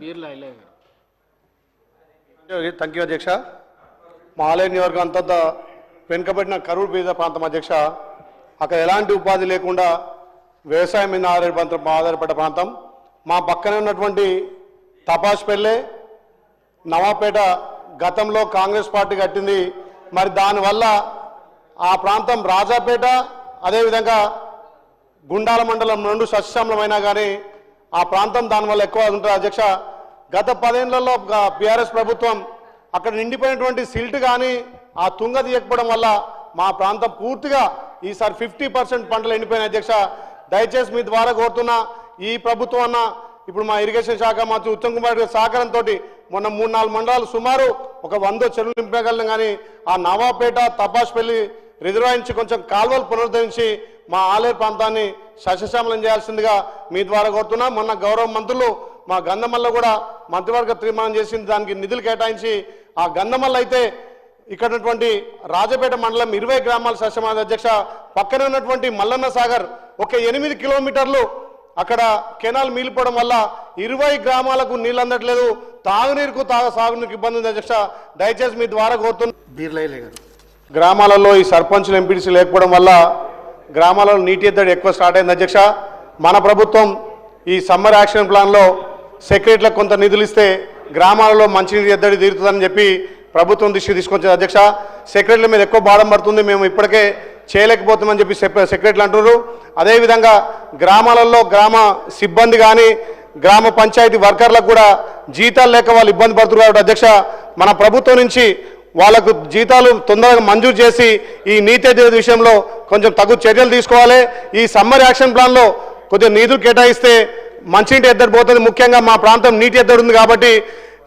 Birla thank you అధ్యక్ష. మా ఆలయ నియోజకవర్గం అంతంత వెనుకబడిన కరూరు బీద ప్రాంతం అధ్యక్ష. అక్కడ ఎలాంటి ఉపాధి లేకుండా వ్యవసాయం మీద ఆధారపడ ఆధారపడ్డ ప్రాంతం. మా పక్కనే ఉన్నటువంటి తపాస్పెల్లె నవాపేట గతంలో కాంగ్రెస్ పార్టీ కట్టింది. మరి దానివల్ల ఆ ప్రాంతం రాజాపేట అదేవిధంగా గుండాల మండలం రెండు సస్యశ్యామలమైనా కానీ ఆ ప్రాంతం దానివల్ల ఎక్కువ ఉంటుంది. అధ్యక్ష గత పదేళ్ళలో బీఆర్ఎస్ ప్రభుత్వం అక్కడ నిండిపోయినటువంటి సిల్ట్ కానీ ఆ తుంగ తీయకపోవడం వల్ల మా ప్రాంతం పూర్తిగా ఈసారి ఫిఫ్టీ పర్సెంట్ పంటలు ఎండిపోయిన అధ్యక్ష దయచేసి మీ ద్వారా కోరుతున్నా ఈ ప్రభుత్వం అన్న ఇప్పుడు మా ఇరిగేషన్ శాఖ మంత్రి ఉత్తమ్ కుమార్ గారి సహకారంతో మొన్న మూడు నాలుగు మండలాలు సుమారు ఒక వంద చెరువులు నింపగలం కానీ ఆ నవాపేట తపాస్పల్లి రిజర్వాయర్ నుంచి కొంచెం కాలువలు పునరుద్ధరించి మా ఆలేరు ప్రాంతాన్ని సస్యశ్యామలం చేయాల్సిందిగా మీ ద్వారా కోరుతున్నా. మొన్న గౌరవ మంత్రులు మా గంధమల్ల కూడా మంత్రివర్గ తీర్మానం చేసింది దానికి నిధులు కేటాయించి ఆ గంధమల్ల అయితే ఇక్కడ ఉన్నటువంటి రాజపేట మండలం ఇరవై గ్రామాల సస్యమాల అధ్యక్ష పక్కన ఉన్నటువంటి మల్లన్న సాగర్ ఒక ఎనిమిది కిలోమీటర్లు అక్కడ కెనాల్ మీలిపోవడం వల్ల ఇరవై గ్రామాలకు నీళ్ళు అందట్లేదు. తాగునీరుకు తాగ సాగునీరుకు ఇబ్బంది ఉంది అధ్యక్ష. దయచేసి మీ ద్వారా కోరుతున్నా గ్రామాలలో ఈ సర్పంచులు ఎంపీటీసీ లేకపోవడం వల్ల గ్రామాలలో నీటి ఎద్దడి ఎక్కువ స్టార్ట్ అయింది. అధ్యక్ష మన ప్రభుత్వం ఈ సమ్మర్ యాక్షన్ ప్లాన్లో సెక్రటరీలకు కొంత నిధులు ఇస్తే గ్రామాలలో మంచినీటి ఎద్దడి తీరుతుందని చెప్పి ప్రభుత్వం దృష్టి తీసుకొచ్చింది. అధ్యక్ష సెక్రటరీల మీద ఎక్కువ భారం పడుతుంది. మేము ఇప్పటికే చేయలేకపోతామని చెప్పి సెప్- సెక్రటరీలు అంటున్నారు. అదేవిధంగా గ్రామాలలో గ్రామ సిబ్బంది కానీ గ్రామ పంచాయతీ వర్కర్లకు కూడా జీతాలు లేక వాళ్ళు ఇబ్బంది పడుతున్నారు. కాబట్టి అధ్యక్ష మన ప్రభుత్వం నుంచి వాళ్ళకు జీతాలు తొందరగా మంజూరు చేసి ఈ నీతి ఎద్దడి విషయంలో కొంచెం తగు చర్యలు తీసుకోవాలి. ఈ సమ్మర్ యాక్షన్ ప్లాన్లో కొద్దిగా నిధులు కేటాయిస్తే మంచినీటి ఎద్దడి పోతుంది. ముఖ్యంగా మా ప్రాంతం నీటి ఎద్దడి ఉంది కాబట్టి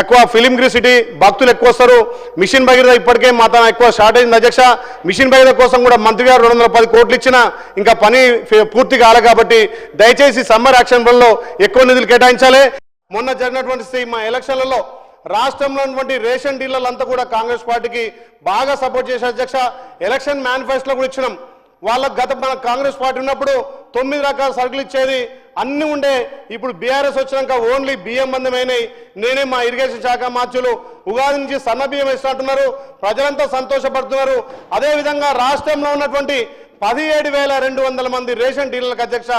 ఎక్కువ ఫిలిం గ్రీ సిటీ భక్తులు ఎక్కువ వస్తారు. మిషన్ భగీరథ ఇప్పటికే మా తన ఎక్కువ షార్టేజ్ ఉంది అధ్యక్ష. మిషన్ భగీరథ కోసం కూడా మంత్రి గారు రెండు వందల పది కోట్లు ఇచ్చినా ఇంకా పని పూర్తి కాలే కాబట్టి దయచేసి సమ్మర్ యాక్షన్ ప్లాన్లో ఎక్కువ నిధులు కేటాయించాలి. మొన్న జరిగినటువంటి మా ఎలక్షన్లలో రాష్ట్రంలో ఉన్నటువంటి రేషన్ డీలర్లంతా కూడా కాంగ్రెస్ పార్టీకి బాగా సపోర్ట్ చేసే అధ్యక్ష ఎలక్షన్ మేనిఫెస్టోలో కూడా ఇచ్చినాం. వాళ్ళకు గత మన కాంగ్రెస్ పార్టీ ఉన్నప్పుడు తొమ్మిది రకాల సరుకులు ఇచ్చేది అన్నీ ఉండే. ఇప్పుడు బీఆర్ఎస్ వచ్చినాక ఓన్లీ బియ్యం బంధమైనాయి నేనే మా ఇరిగేషన్ శాఖ మార్చులు ఉగాది నుంచి సన్న బియ్యం ఇస్తున్నట్టున్నారు ప్రజలంతా సంతోషపడుతున్నారు. అదేవిధంగా రాష్ట్రంలో ఉన్నటువంటి పదిహేడు వేల రెండు వందల మంది రేషన్ డీలర్లకు అధ్యక్ష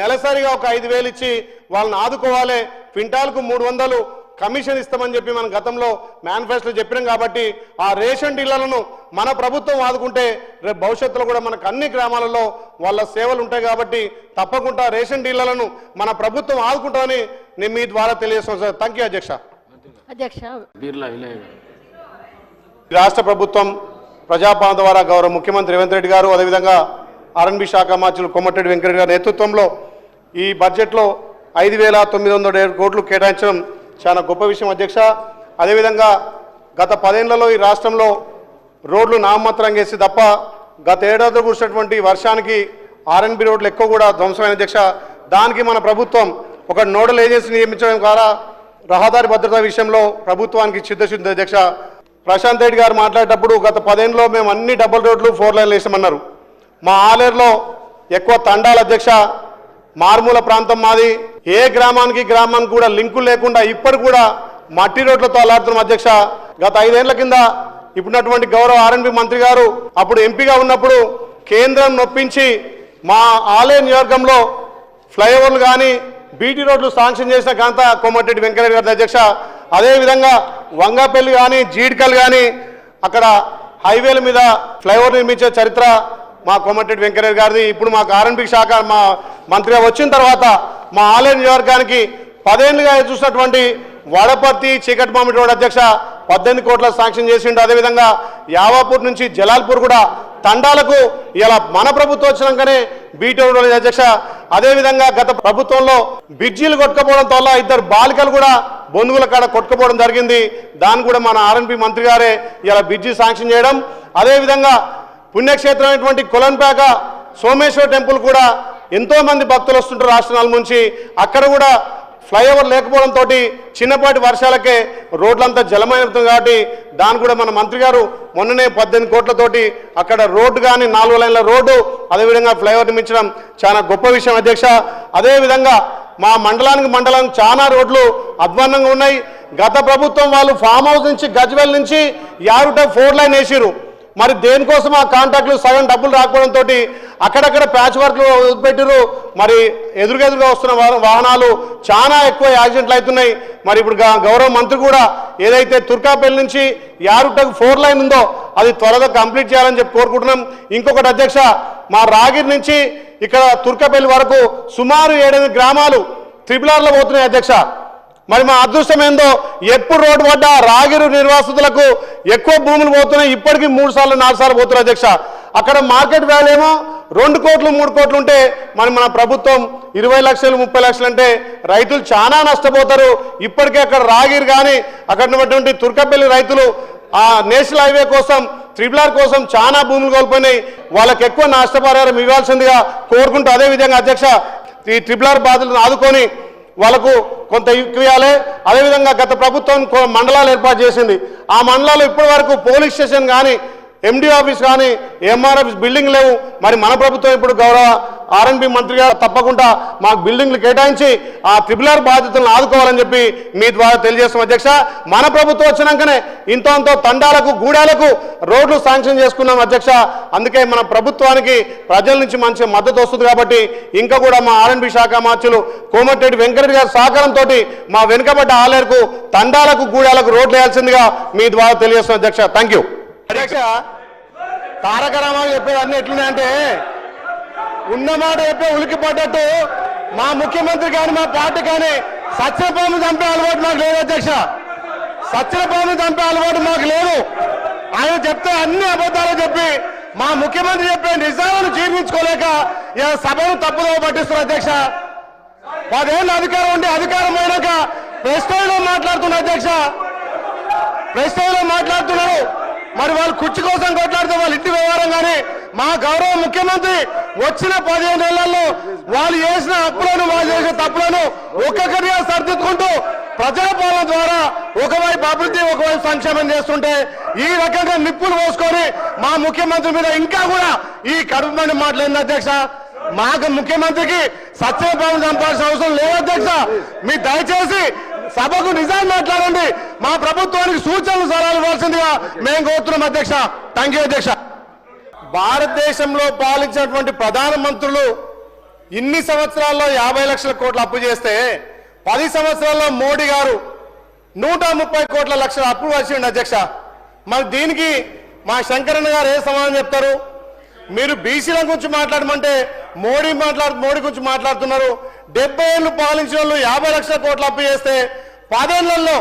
నెలసరిగా ఒక ఐదు వేలు ఇచ్చి వాళ్ళని ఆదుకోవాలి. క్వింటాల్కు మూడు వందలు. కమిషన్ ఇస్తామని చెప్పి మనం గతంలో మేనిఫెస్టో చెప్పినాం కాబట్టి ఆ రేషన్ డీలర్లను మన ప్రభుత్వం ఆదుకుంటే రేపు భవిష్యత్తులో కూడా మనకు అన్ని గ్రామాలలో వాళ్ళ సేవలు ఉంటాయి కాబట్టి తప్పకుండా రేషన్ డీలర్లను మన ప్రభుత్వం ఆదుకుంటామని నేను మీ ద్వారా తెలియజేస్తాను సార్. థ్యాంక్ యూ అధ్యక్ష. రాష్ట్ర ప్రభుత్వం ప్రజాపాలన ద్వారా గౌరవ ముఖ్యమంత్రి రేవంత్ రెడ్డి గారు అదేవిధంగా ఆర్ఎన్బి శాఖ మార్చులు కొమ్మటిరెడ్డి వెంకరెడ్డి గారి నేతృత్వంలో ఈ బడ్జెట్లో ఐదు వేల తొమ్మిది వందల ఏడు కోట్లు కేటాయించడం చాలా గొప్ప విషయం అధ్యక్ష. అదేవిధంగా గత పదేళ్ళలో ఈ రాష్ట్రంలో రోడ్లు నామమాత్రం చేసి తప్ప గత ఏడాది కురిసినటువంటి వర్షానికి ఆర్ఎన్బి రోడ్లు ఎక్కువ కూడా ధ్వంసమైన అధ్యక్ష. దానికి మన ప్రభుత్వం ఒక నోడల్ ఏజెన్సీ నియమించడం ద్వారా రహదారి భద్రత విషయంలో ప్రభుత్వానికి చిత్తశుద్ధి అధ్యక్ష. ప్రశాంత్ రెడ్డి గారు మాట్లాడేటప్పుడు గత పదేళ్ళలో మేము అన్ని డబుల్ రోడ్లు ఫోర్ లైన్లు వేసామన్నారు. మా ఆలేరులో ఎక్కువ తండాల అధ్యక్ష. మారుమూల ప్రాంతం మాది. ఏ గ్రామానికి గ్రామానికి కూడా లింకులు లేకుండా ఇప్పటి కూడా మట్టి రోడ్లతో అల్లాడుతున్నాం అధ్యక్ష. గత ఐదేళ్ళ కింద ఇప్పుడున్నటువంటి గౌరవ ఆర్ఎన్బి మంత్రి గారు అప్పుడు ఎంపీగా ఉన్నప్పుడు కేంద్రం నొప్పించి మా ఆలయ నియోజకంలో ఫ్లైఓవర్లు కానీ బీటీ రోడ్లు శాంక్షన్ చేసిన ఘనత కోమటిరెడ్డి వెంకయ్య గారి అధ్యక్ష. అదేవిధంగా వంగపల్లి కానీ జీడికల్ కానీ అక్కడ హైవేల మీద ఫ్లైఓవర్ నిర్మించే చరిత్ర మా కోమటిరెడ్డి వెంకయ్య గారిది. ఇప్పుడు మాకు ఆర్ఎన్బి శాఖ మా మంత్రిగా వచ్చిన తర్వాత మా ఆలయ నియోజకవర్గానికి పదేళ్ళుగా చూసినటువంటి వడపర్తి చీకటి మామిడి రోడ్ అధ్యక్ష పద్దెనిమిది కోట్ల శాంక్షన్ చేసిండు. అదేవిధంగా యావాపూర్ నుంచి జలాల్పూర్ కూడా తండాలకు ఇలా మన ప్రభుత్వం వచ్చినాకనే బీటీ రోడ్ అధ్యక్ష. అదేవిధంగా గత ప్రభుత్వంలో బిడ్జీలు కొట్టుకపోవడంతో వల్ల ఇద్దరు బాలికలు కూడా బొందుగుల కాడ కొట్టుకుపోవడం జరిగింది. దాన్ని కూడా మన ఆర్ఎన్పి మంత్రి గారే ఇలా బిడ్జీ శాంక్షన్ చేయడం. అదేవిధంగా పుణ్యక్షేత్రం అయినటువంటి కొలన్పేక సోమేశ్వర టెంపుల్ కూడా ఎంతోమంది భక్తులు వస్తుంటారు రాష్ట్రాల నుంచి అక్కడ కూడా ఫ్లైఓవర్ లేకపోవడంతో చిన్నపాటి వర్షాలకే రోడ్లంతా జలమైపోతుంది కాబట్టి దాని కూడా మన మంత్రి గారు మొన్ననే పద్దెనిమిది కోట్లతోటి అక్కడ రోడ్డు కానీ నాలుగు లైన్ల రోడ్డు అదేవిధంగా ఫ్లైఓవర్ నిర్మించడం చాలా గొప్ప విషయం అధ్యక్ష. అదేవిధంగా మా మండలానికి మండలం చాలా రోడ్లు అధ్వాన్నంగా ఉన్నాయి. గత ప్రభుత్వం వాళ్ళు ఫామ్ హౌస్ నుంచి గజ్వెల్ నుంచి యారుట ఫోర్ లైన్ వేసిరు మరి దేనికోసం ఆ కాంట్రాక్టులు సగం డబ్బులు రాకపోవడంతో అక్కడక్కడ ప్యాచ్ వర్క్లు పెట్టిరు మరి ఎదురుగెదురుగా వస్తున్న వాహనాలు చాలా ఎక్కువ యాక్సిడెంట్లు అవుతున్నాయి. మరి ఇప్పుడు గౌరవ మంత్రి కూడా ఏదైతే తుర్కాపల్లి నుంచి యారుటకు ఫోర్ లైన్ ఉందో అది త్వరగా కంప్లీట్ చేయాలని చెప్పి కోరుకుంటున్నాం. ఇంకొకటి అధ్యక్ష మా రాగిరి నుంచి ఇక్కడ తుర్కపల్లి వరకు సుమారు ఏడెనిమిది గ్రామాలు త్రిపులార్లో పోతున్నాయి అధ్యక్ష. మరి మా అదృష్టం ఏందో? ఎప్పుడు రోడ్డు పడ్డా రాగిరు నిర్వాసితులకు ఎక్కువ భూములు పోతున్నాయి. ఇప్పటికీ మూడు సార్లు నాలుగు సార్లు పోతున్నారు అధ్యక్ష. అక్కడ మార్కెట్ వాల్యూ ఏమో? రెండు కోట్లు మూడు కోట్లు ఉంటే మరి మన ప్రభుత్వం ఇరవై లక్షలు ముప్పై లక్షలు అంటే రైతులు చాలా నష్టపోతారు. ఇప్పటికే అక్కడ రాగిరు కానీ అక్కడ ఉన్నటువంటి తుర్కపల్లి రైతులు ఆ నేషనల్ హైవే కోసం త్రిబులార్ కోసం చాలా భూములు కోల్పోయినాయి. వాళ్ళకి ఎక్కువ నష్టపరిహారం ఇవ్వాల్సిందిగా కోరుకుంటూ అదే విధంగా అధ్యక్ష ఈ త్రిబులార్ బాధలను ఆదుకొని వాళ్ళకు కొంత ఇవ్వాలి అదేవిధంగా గత ప్రభుత్వం మండలాలు ఏర్పాటు చేసింది. ఆ మండలాలు ఇప్పటి వరకు పోలీస్ స్టేషన్ కానీ ఎండి ఆఫీస్ కానీ ఎంఆర్ ఆఫీస్ బిల్డింగ్ లేవు. మరి మన ప్రభుత్వం ఇప్పుడు గౌరవ ఆర్ఎన్బి మంత్రి గారు తప్పకుండా మాకు బిల్డింగ్లు కేటాయించి ఆ త్రిబులార్ బాధ్యతలను ఆదుకోవాలని చెప్పి మీ ద్వారా తెలియజేస్తాం అధ్యక్ష. మన ప్రభుత్వం వచ్చినాకనే ఇంతో తండాలకు గూడాలకు రోడ్లు శాంక్షన్ చేసుకున్నాం అధ్యక్ష. అందుకే మన ప్రభుత్వానికి ప్రజల నుంచి మంచి మద్దతు వస్తుంది కాబట్టి ఇంకా కూడా మా ఆర్ఎన్బి శాఖ మార్చులు కోమటిరెడ్డి వెంకటరెడ్డి గారి సహకారంతో మా వెనుకబడ్డ ఆలయకు తండాలకు గూడాలకు రోడ్లు వేయాల్సిందిగా మీ ద్వారా తెలియజేస్తాం అధ్యక్ష. థ్యాంక్ యూ అధ్యక్ష తారక రామారావు చెప్పేది అన్ని ఎట్లున్నాయంటే ఉన్నమాట చెప్పే ఉలికి పడ్డట్టు మా ముఖ్యమంత్రి కానీ మా పార్టీ కానీ సత్యపాము చంపే అలవాటు మాకు లేదు అధ్యక్ష. సత్యపాము చంపే అలవాటు మాకు లేదు. ఆయన చెప్తే అన్ని అబద్ధాలు చెప్పి మా ముఖ్యమంత్రి చెప్పే నిజాలను జీర్ణించుకోలేక ఇలా సభను తప్పుదో పట్టిస్తున్నారు అధ్యక్ష. పదేళ్ళు అధికారం ఉండి అధికారం పోయినాక ప్రెస్ మాట్లాడుతున్న అధ్యక్ష. ప్రెస్ మాట్లాడుతున్నారు. మరి వాళ్ళు కుర్చీ కోసం కొట్లాడితే వాళ్ళ ఇంటి వ్యవహారం కానీ మా గౌరవ ముఖ్యమంత్రి వచ్చిన పదిహేను నెలల్లో వాళ్ళు చేసిన అప్పులను వాళ్ళు చేసిన తప్పులను ఒక్కొక్కరిగా సర్దిద్దుకుంటూ ప్రజాపాలన ద్వారా ఒకవైపు అభివృద్ధి ఒకవైపు సంక్షేమం చేస్తుంటే ఈ రకంగా నిప్పులు పోసుకొని మా ముఖ్యమంత్రి మీద ఇంకా కూడా ఈ కడుపు మండి మాట్లాడింది అధ్యక్ష? మాకు ముఖ్యమంత్రికి సత్యభావం చంపాల్సిన అవసరం లేదు అధ్యక్ష. మీ దయచేసి సభకు నిజాన్ని మాట్లాడండి. మా ప్రభుత్వానికి సూచనలు సలహాలు ఇవ్వాల్సిందిగా మేము కోరుతున్నాం అధ్యక్ష. థ్యాంక్ యూ అధ్యక్ష. భారతదేశంలో పాలించినటువంటి ప్రధానమంత్రులు ఇన్ని సంవత్సరాల్లో యాభై లక్షల కోట్లు అప్పు చేస్తే పది సంవత్సరాల్లో మోడీ గారు నూట ముప్పై కోట్ల లక్షల అప్పు వచ్చిండి అధ్యక్ష. మరి దీనికి మా శంకరన్న గారు ఏ సమాధానం చెప్తారు? మీరు బీసీల గురించి మాట్లాడమంటే మోడీ మాట్లాడు మోడీ గురించి మాట్లాడుతున్నారు. డెబ్బై ఏళ్ళు పాలించిన వాళ్ళు యాభై లక్షల కోట్ల అప్పు చేస్తే పదేళ్ళలో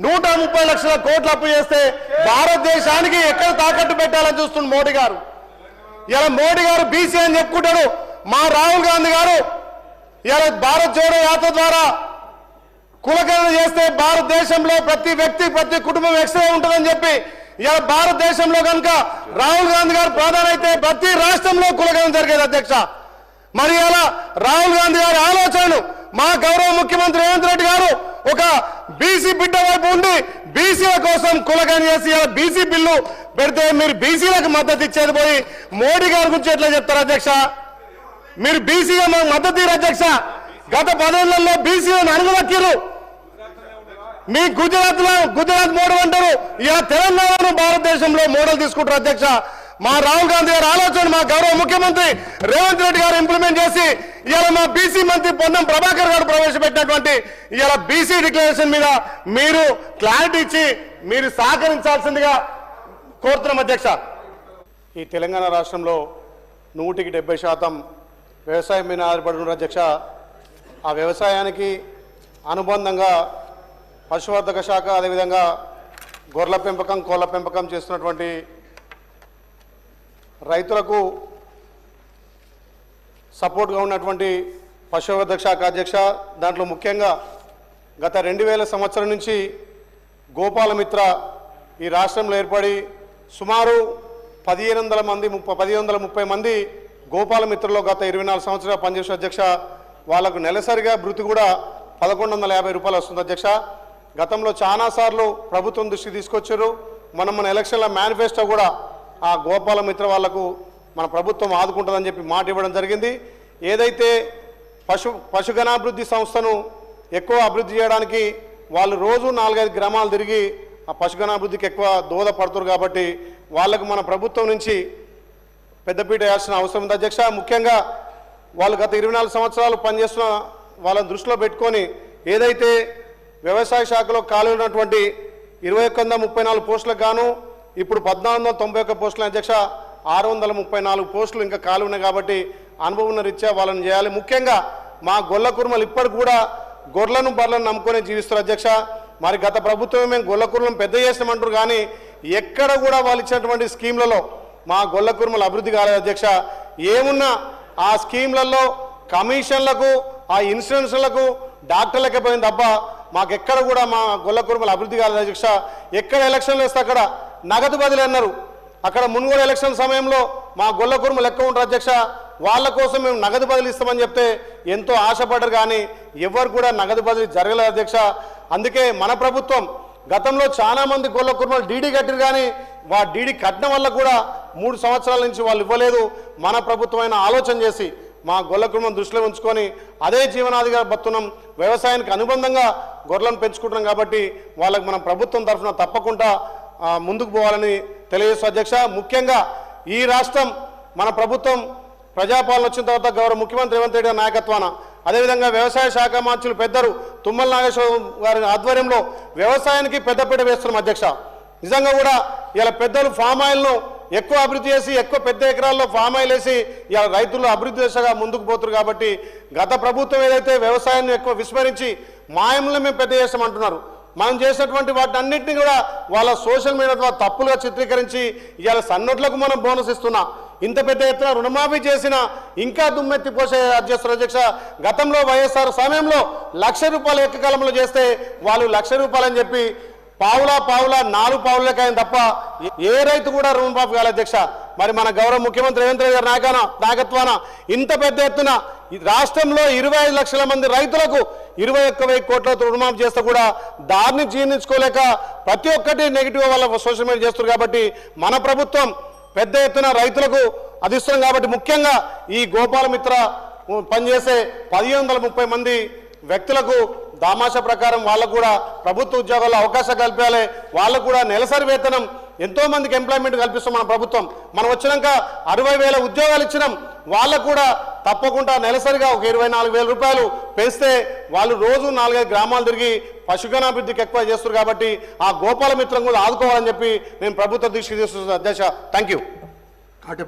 నూట ముప్పై లక్షల కోట్లు అప్పు చేస్తే భారతదేశానికి ఎక్కడ తాకట్టు పెట్టాలని చూస్తుంది మోడీ గారు. ఇలా మోడీ గారు బీసీ అని చెప్పుకుంటాడు మా రాహుల్ గాంధీ గారు ఇలా భారత్ జోడో యాత్ర ద్వారా కులకరణ చేస్తే భారతదేశంలో ప్రతి వ్యక్తి ప్రతి కుటుంబం ఎక్స్ట్రా ఉంటుందని చెప్పి ఇలా భారతదేశంలో కనుక రాహుల్ గాంధీ గారు ప్రధాని అయితే ప్రతి రాష్ట్రంలో కులకరణ జరిగేది అధ్యక్ష. మరి అలా రాహుల్ గాంధీ గారి ఆలోచనను మా గౌరవ ముఖ్యమంత్రి రేవంత్ రెడ్డి గారు ఒక బీసీ బిడ్డ వైపు ఉండి బీసీల కోసం కులకరణ చేసి బీసీ బిల్లు పెడితే మీరు బీసీలకు మద్దతు ఇచ్చేది పోయి మోడీ గారి గురించి ఎట్లా చెప్తారు అధ్యక్ష? మీరు బీసీగా మాకు మద్దతు ఇయ్యరు అధ్యక్ష. గత పదేళ్ళలో బీసీలను అణగదక్కిరు మీ గుజరాత్లో గుజరాత్ మోడల్ అంటారు. ఇలా తెలంగాణను భారతదేశంలో మోడల్ తీసుకుంటారు అధ్యక్ష. మా రాహుల్ గాంధీ గారి ఆలోచన మా గౌరవ ముఖ్యమంత్రి రేవంత్ రెడ్డి గారు ఇంప్లిమెంట్ చేసి ఇవాళ మా బీసీ మంత్రి పొన్నం ప్రభాకర్ గారు ప్రవేశపెట్టినటువంటి ఇవాళ బీసీ డిక్లరేషన్ మీద మీరు క్లారిటీ ఇచ్చి మీరు సహకరించాల్సిందిగా కోరుతున్నాం అధ్యక్ష. ఈ తెలంగాణ రాష్ట్రంలో నూటికి డెబ్బై శాతం వ్యవసాయం మీద ఆధారపడి ఉన్న అధ్యక్ష. ఆ వ్యవసాయానికి అనుబంధంగా పశువర్ధక శాఖ అదేవిధంగా గొర్రెల పెంపకం కోళ్ళ పెంపకం చేస్తున్నటువంటి రైతులకు సపోర్ట్గా ఉన్నటువంటి పశువర్ధక శాఖ అధ్యక్ష దాంట్లో ముఖ్యంగా గత రెండు వేల సంవత్సరం నుంచి గోపాలమిత్ర ఈ రాష్ట్రంలో ఏర్పడి సుమారు పదిహేను వందల మంది ముప్పై పదిహేను వందల ముప్పై మంది గోపాలమిత్రలో గత ఇరవై నాలుగు సంవత్సరాలు పనిచేసిన అధ్యక్ష వాళ్ళకు నెలసరిగా భృతి కూడా పదకొండు వందల యాభై రూపాయలు వస్తుంది అధ్యక్ష. గతంలో చాలాసార్లు ప్రభుత్వం దృష్టి తీసుకొచ్చారు. మనం మన ఎలక్షన్ల మేనిఫెస్టో కూడా ఆ గోపాల మిత్ర వాళ్ళకు మన ప్రభుత్వం ఆదుకుంటుందని చెప్పి మాట ఇవ్వడం జరిగింది. ఏదైతే పశు పశుగణాభివృద్ధి సంస్థను ఎక్కువ అభివృద్ధి చేయడానికి వాళ్ళు రోజు నాలుగైదు గ్రామాలు తిరిగి ఆ పశుగణాభివృద్ధికి ఎక్కువ దోహదపడుతున్నారు కాబట్టి వాళ్ళకు మన ప్రభుత్వం నుంచి పెద్దపీట వేయాల్సిన అవసరం ఉంది. అధ్యక్ష ముఖ్యంగా వాళ్ళు గత ఇరవై నాలుగు సంవత్సరాలు పనిచేస్తున్న వాళ్ళని దృష్టిలో పెట్టుకొని ఏదైతే వ్యవసాయ శాఖలో ఖాళీ ఉన్నటువంటి ఇరవై ఒక్క వంద ముప్పై నాలుగు పోస్టులకు గాను ఇప్పుడు పద్నాలుగు వందల తొంభై ఒక్క పోస్టుల అధ్యక్ష ఆరు వందల ముప్పై నాలుగు పోస్టులు ఇంకా ఖాళీ ఉన్నాయి కాబట్టి అనుభవం ఉన్న రీత్యా వాళ్ళని చేయాలి. ముఖ్యంగా మా గొల్ల కుర్మలు ఇప్పటికి కూడా గొర్రెలను బర్రెలను నమ్ముకొని జీవిస్తారు అధ్యక్ష. మరి గత ప్రభుత్వమే మేము గొల్ల కుర్మలను పెద్ద చేసినామంటారు కానీ ఎక్కడ కూడా వాళ్ళు ఇచ్చినటువంటి స్కీమ్లలో మా గొల్ల కుర్మలు అభివృద్ధి కాలేదు అధ్యక్ష. ఏమున్నా ఆ స్కీమ్లలో కమిషన్లకు ఆ ఇన్సూరెన్స్లకు డాక్టర్లకే పోయింది తప్ప మాకెక్కడ కూడా మా గొల్ల కుర్మలు అభివృద్ధి కాలేదు అధ్యక్ష. ఎక్కడ ఎలక్షన్లు వేస్తే అక్కడ నగదు బదిలీ అన్నారు. అక్కడ మున్గోడు ఎలక్షన్ సమయంలో మా గొల్ల లెక్క ఉంటారు అధ్యక్ష. వాళ్ళ కోసం మేము నగదు బదిలీ ఇస్తామని చెప్తే ఎంతో ఆశపడ్డారు కానీ ఎవరు కూడా నగదు బదిలీ జరగలేదు అధ్యక్ష. అందుకే మన ప్రభుత్వం గతంలో చాలా మంది గొల్ల కుర్మలు డీడీ కట్టారు కానీ వా డీడీ కట్టిన వల్ల కూడా మూడు సంవత్సరాల నుంచి వాళ్ళు ఇవ్వలేదు. మన ప్రభుత్వమైన ఆలోచన చేసి మా గొల్ల కుటుంబం దృష్టిలో ఉంచుకొని అదే జీవనాధిగా బతున్నాం వ్యవసాయానికి అనుబంధంగా గొర్రెలను పెంచుకుంటున్నాం కాబట్టి వాళ్ళకి మనం ప్రభుత్వం తరఫున తప్పకుండా ముందుకు పోవాలని తెలియజేస్తూ అధ్యక్ష. ముఖ్యంగా ఈ రాష్ట్రం మన ప్రభుత్వం ప్రజాపాలన వచ్చిన తర్వాత గౌరవ ముఖ్యమంత్రి రేవంత్ రెడ్డి గారి నాయకత్వాన. అదేవిధంగా వ్యవసాయ శాఖ మంత్రులు పెద్దలు తుమ్మల నాగేశ్వరరావు గారి ఆధ్వర్యంలో వ్యవసాయానికి పెద్దపీట వేస్తున్నాం అధ్యక్ష. నిజంగా కూడా ఇలా పెద్దలు ఫామ్ ఆయిల్ను ఎక్కువ అభివృద్ధి చేసి ఎక్కువ పెద్ద ఎకరాల్లో ఫామ్ ఆయిల్ వేసి ఇలా రైతులు అభివృద్ధి దిశగా ముందుకు పోతున్నారు కాబట్టి గత ప్రభుత్వం ఏదైతే వ్యవసాయాన్ని ఎక్కువ విస్మరించి మాయంలో మేము పెద్ద చేస్తామంటున్నారు. మనం చేసినటువంటి వాటి అన్నింటినీ కూడా వాళ్ళ సోషల్ మీడియా ద్వారా తప్పులుగా చిత్రీకరించి ఇవాళ సన్నోట్లకు మనం బోనస్ ఇస్తున్నాం. ఇంత పెద్ద ఎత్తున రుణమాఫీ చేసిన ఇంకా దుమ్మెత్తి పోసే అధ్యక్షుడు అధ్యక్ష గతంలో వైఎస్ఆర్ సమయంలో లక్ష రూపాయలు ఏకకాలంలో చేస్తే వాళ్ళు లక్ష రూపాయలని చెప్పి పావులా పావులా నాలుగు పావులకాయని తప్ప ఏ రైతు కూడా రుణమాఫీ కాలే అధ్యక్ష. మరి మన గౌరవ ముఖ్యమంత్రి రేవంత్ రెడ్డి గారి నాయకన నాయకత్వాన ఇంత పెద్ద ఎత్తున రాష్ట్రంలో ఇరవై ఐదు లక్షల మంది రైతులకు ఇరవై ఒక్క వెయ్యి కోట్లతో రుణమాఫీ చేస్తే కూడా దాన్ని జీర్ణించుకోలేక ప్రతి ఒక్కటి నెగిటివ్ వాళ్ళ సోషల్ మీడియా చేస్తారు కాబట్టి మన ప్రభుత్వం పెద్ద ఎత్తున రైతులకు అది కాబట్టి ముఖ్యంగా ఈ గోపాలమిత్ర పనిచేసే పదిహేను వందల ముప్పై మంది వ్యక్తులకు దామాష ప్రకారం వాళ్ళకు కూడా ప్రభుత్వ ఉద్యోగాల్లో అవకాశం కల్పించాలి. వాళ్ళకు కూడా నెలసరి వేతనం ఎంతో మందికి ఎంప్లాయ్మెంట్ కల్పిస్తాం మన ప్రభుత్వం. మనం వచ్చినాక అరవై వేల ఉద్యోగాలు ఇచ్చినాం. వాళ్ళకు కూడా తప్పకుండా నెలసరిగా ఒక ఇరవై నాలుగు వేల రూపాయలు పెంచితే వాళ్ళు రోజు నాలుగైదు గ్రామాలు తిరిగి పశుగణాభివృద్ధికి ఎక్కువ చేస్తారు కాబట్టి ఆ గోపాల మిత్రం కూడా ఆదుకోవాలని చెప్పి నేను ప్రభుత్వ దృష్టికి తీసుకుంటున్నాను అధ్యక్ష. Thank you